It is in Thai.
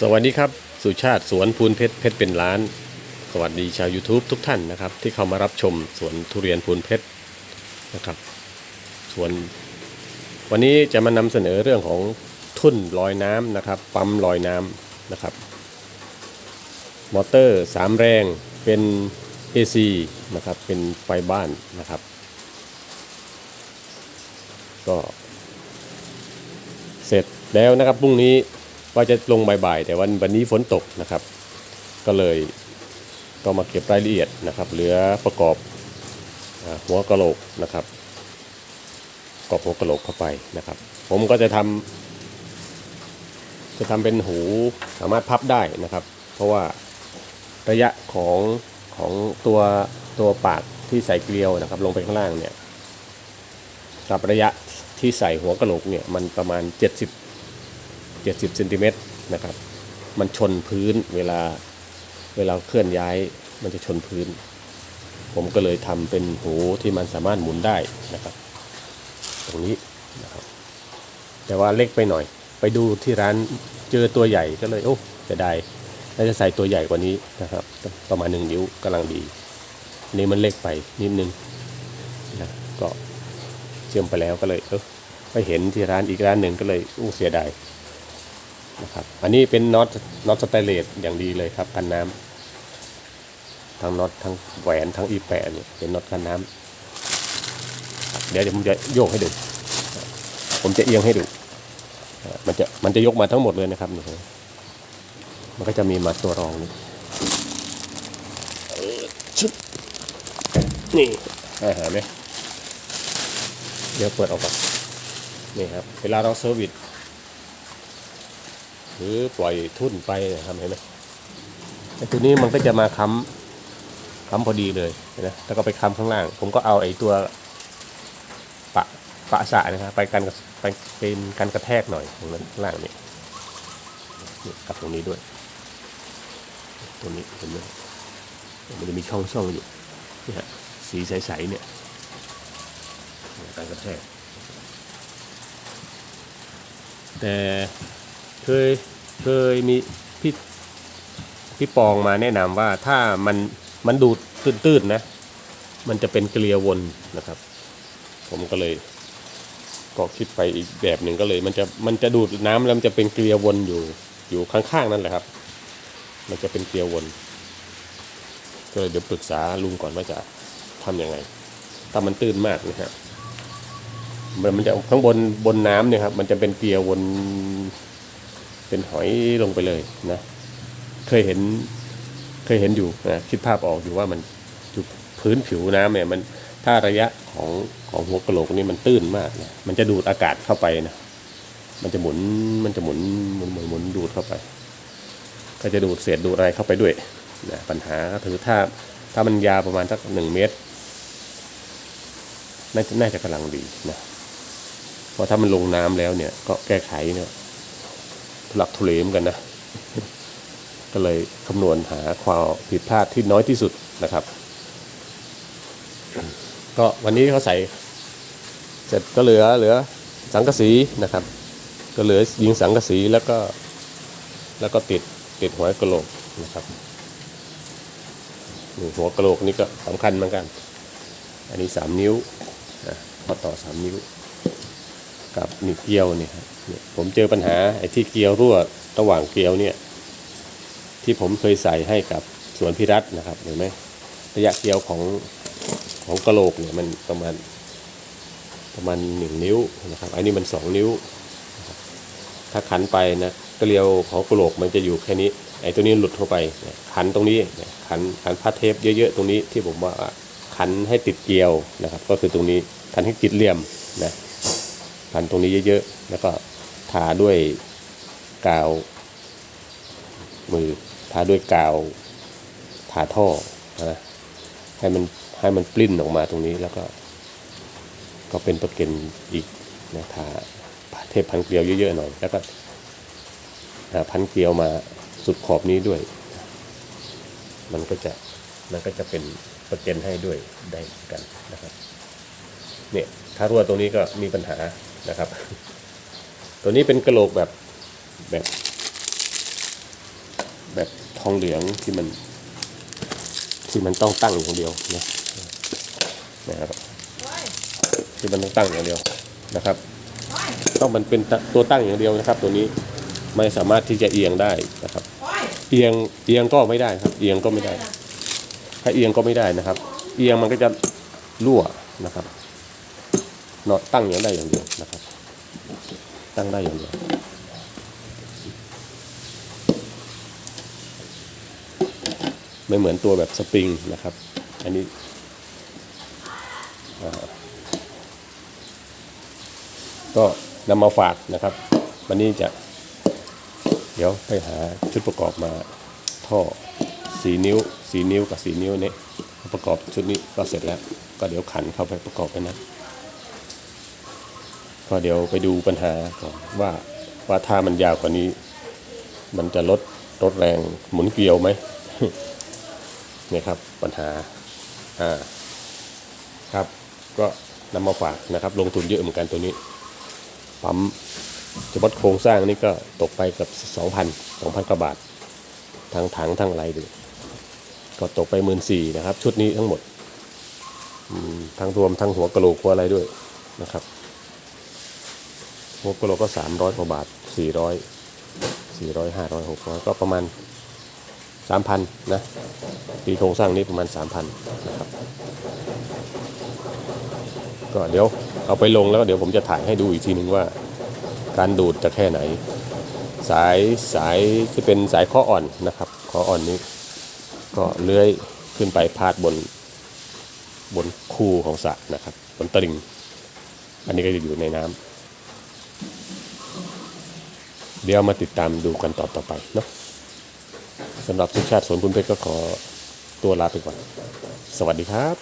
สวัสดีครับ สุชาติสวนพูนเพชรเพชรเป็นล้าน สวัสดีชาว YouTube ทุกท่านนะครับ ที่เข้ามารับชมสวนทุเรียนพูนเพชรนะครับสวน วันนี้จะมานำเสนอเรื่องของทุ่นลอยน้ำนะครับ ปั๊มลอยน้ำนะครับ มอเตอร์ 3 แรงเป็น AC นะครับเป็นไฟบ้านนะครับ ก็ เสร็จแล้วนะครับพรุ่งนี้ ว่าจะลงบ่ายๆแต่วันวันนี้ฝนตกนะครับ ก็เลยก็มาเก็บรายละเอียดนะครับ เหลือประกอบอหัวกะโหลกนะครับประกอบหัวกะโหลกเข้าไปนะครับ ผมก็จะทำจะทำเป็นหูสามารถพับได้นะครับ เพราะว่าระยะของของตัวตัวปากที่ใส่เกลียวนะครับ ลงไปข้างล่างเนี่ยกับระยะที่ใส่หัวกะโหลกเนี่ยมันประมาณ 70 70เซนติเมตรนะครับ มันชนพื้นเวลาเวลาเคลื่อนย้ายมันจะชนพื้น ผมก็เลยทำเป็นหูที่มันสามารถหมุนได้นะครับ ตรงนี้นะครับแต่ว่าเล็กไปหน่อย ไปดูที่ร้านเจอตัวใหญ่ก็เลยโอ้จะได้น่าจะใส่ตัวใหญ่กว่านี้นะครับ ประมาณหนึ่งนิ้วกำลังดีอันนี้มันเล็กไปนิดนึงนะก็เชื่อมไปแล้วก็เลยเออไปเห็นที่ร้านอีกร้านหนึ่งก็เลยอู้เสียดาย นะครับอันนี้เป็นน็อตน็อตสเตนเลสอย่างดีเลยครับกันน้ำทั้งน็อตทั้งแหวนทั้งอีแปะเนี่ยเป็นน็อตกันน้ำครับเดี๋ยวเดี๋ยวผมจะโยกให้ดู ผมจะเอียงให้ดูมันจะมันจะยกมาทั้งหมดเลยนะครับนี่มันก็จะมีมาตัวรองนี่ชึบนี่อ่าเห็นไหมเดี๋ยวเปิดออกก่อนนี่ครับ เวลาเราเซอร์วิส รือปล่อยทุ่นไปนะครับเห็นไหมไอ้ตัวนี้มันก็จะมาค้ำค้ำพอดีเลยนะแล้วก็ไปค้ำข้างล่าง ผมก็เอาไอ้ตัวปะปะสะนะครับไปกันไปเป็นกันกระแทกหน่อยตรงนั้นข้างล่างนี่นี่กับตรงนี้ด้วยตรงนี้เห็นไหมมันจะมีช่องช่องอยู่นี่ฮะสีใสๆเนี่ยการกระแทกแต่เคย เคยมีพี่พี่ปองมาแนะนำว่าถ้ามันมันดูดตื้นๆนะ มันจะเป็นเกลียววนนะครับ ผมก็เลยก็คิดไปอีกแบบหนึ่งก็เลย มันจะมันจะดูดน้ำแล้วมันจะเป็นเกลียววนอยู่อยู่ข้างๆนั่นแหละครับ มันจะเป็นเกลียววนก็เลยเดี๋ยวปรึกษาลุงก่อนว่าจะทำยังไง ถ้ามันตื้นมากนะฮะมันมันจะข้างบนบนน้ำเนี่ยครับ มันจะเป็นเกลียววน เป็นหอยลงไปเลยนะ เคยเห็นเคยเห็นอยู่นะคิดภาพออกอยู่ว่ามันอยู่พื้นผิวน้ำเนี่ยมันถ้าระยะของของหัวกะโหลกนี่มันตื้นมากนะมันจะดูดอากาศเข้าไปนะมันจะหมุนมันจะหมุนหมุนหมุนหมุนดูดเข้าไป ก็จะดูดเศษดูดอะไรเข้าไปด้วยนะปัญหาก็คือถ้าถ้ามันยาวประมาณสักหนึ่งเมตรน่าจะน่าจะกำลังดีนะเพราะถ้ามันลงน้ำแล้วเนี่ยก็แก้ไขเนี่ย ทุลักทุเลเหมอนกันนะ ก็เลยคำนวณหาความผิดพลาดที่น้อยที่สุดนะครับ ก็วันนี้เขาใส่ เสร็จก็เหลือเหลือสังกะสีนะครับ ก็เหลือยิงสังกะสีแล้วก็แล้วก็ติดติดหัวกระโหลกนะครับหัวกระโหลกนี่ก็สำคัญเหมือนกัน อันนี้สามนิ้วนะข้อต่อสามนิ้ว กับนี่เกลียวเนี่ยผมเจอปัญหาไอ้ที่เกลียวรั่วระหว่างเกลียวเนี่ยที่ผมเคยใส่ให้กับสวนพิรัตนะครับเห็นไหมระยะเกลียวของของกระโหลกเนี่ยมันประมาณประมาณหนึ่งนิ้วนะครับอันนี้มันสองนิ้ว ถ้าขันไปนะเกลียวของกระโหลกมันจะอยู่แค่นี้ไอ้ตัวนี้หลุดเข้าไปขันตรงนี้ขันขันพัดเทปเยอะๆตรงนี้ที่ผมว่าขันให้ติดเกลียวนะครับ ก็คือตรงนี้ขันให้ติดเหลี่ยมนะ พันตรงนี้เยอะๆ แล้วก็ทาด้วยกาว มือทาด้วยกาวทาท่อนะให้มันให้มันปลิ้นออกมาตรงนี้แล้วก็ ก็เป็นตัวเกนอีกนะทาเทพพันเกลียวเยอะๆหน่อย แล้วก็พันเกลียวมาสุดขอบนี้ด้วย มันก็จะมันก็จะเป็นตัวเกนให้ด้วยได้เหมือนกันนะครับ เนี่ยถ้ารั่วตรงนี้ก็มีปัญหา นะครับ ตัวนี้เป็นกระโหลกแบบแบบ แบบทองเหลืองที่มัน ที่มันต้องตั้งอย่างเดียวนะนะครับที่มันต้องตั้งอย่างเดียวนะครับ ต้องมันเป็นตัวตั้งอย่างเดียวนะครับ ตัวนี้ไม่สามารถที่จะเอียงได้นะครับ เอียงเอียงก็ไม่ได้ครับ เอียงก็ไม่ได้ ถ้าเอียงก็ไม่ได้นะครับ เอียงมันก็จะรั่วนะครับ เนาตั้งอย่างได้อย่างเดียวนะครับ ตั้งได้อย่างเดียวไม่เหมือนตัวแบบสปริงนะครับ อันนี้ก็นำมาฝากนะครับ วันนี้จะ เดี๋ยวไปหาชุดประกอบมาท่อสีนิ้วสีนิ้วกับสีนิ้วนี่ประกอบชุดนี้ก็เสร็จแล้ว ก็เดี๋ยวขันเข้าไปประกอบกันนะ ก็เดี๋ยวไปดูปัญหาก่อนว่าว่าถ้ามันยาวกว่านี้ มันจะลดลดแรงหมุนเกลียวไหมเนี่ยครับปัญหาอ่าครับ ก็นำมาฝากนะครับ ลงทุนเยอะเหมือนกันตัวนี้ปั๊มเฉพาะโครงสร้างนี่ก็ตกไปกับ 2,000 2,000กว่าบาททั้งถังทั้งไรด้วยก็ตกไป1 4ื่นสี่นะครับ ชุดนี้ทั้งหมดทั้งรวมทั้งหัวกระโหลกหัวอะไรด้วยนะครับ หัวกะโหลกก็300กว่าบาท400 400 500 600ก็ประมาณ3,000นนะตีโครงสร้างนี้ประมาณ3,000นนะครับก็เดี๋ยวเอาไปลงแล้วเดี๋ยวผมจะถ่ายให้ดูอีกทีหนึ่งว่าการดูดจะแค่ไหน สายสายที่เป็นสายข้ออ่อนนะครับข้ออ่อนนี้ ก็เลื้อยขึ้นไปพาดบนบนคูของสระนะครับบนตลิ่งอันนี้ก็จะอยู่ในน้ำ เดี๋ยวมาติดตามดูกันต่อต่อไปเนาะสำหรับทุกชาติสวนคุณเพชรก็ขอตัวลาไปก่อน สวัสดีครับ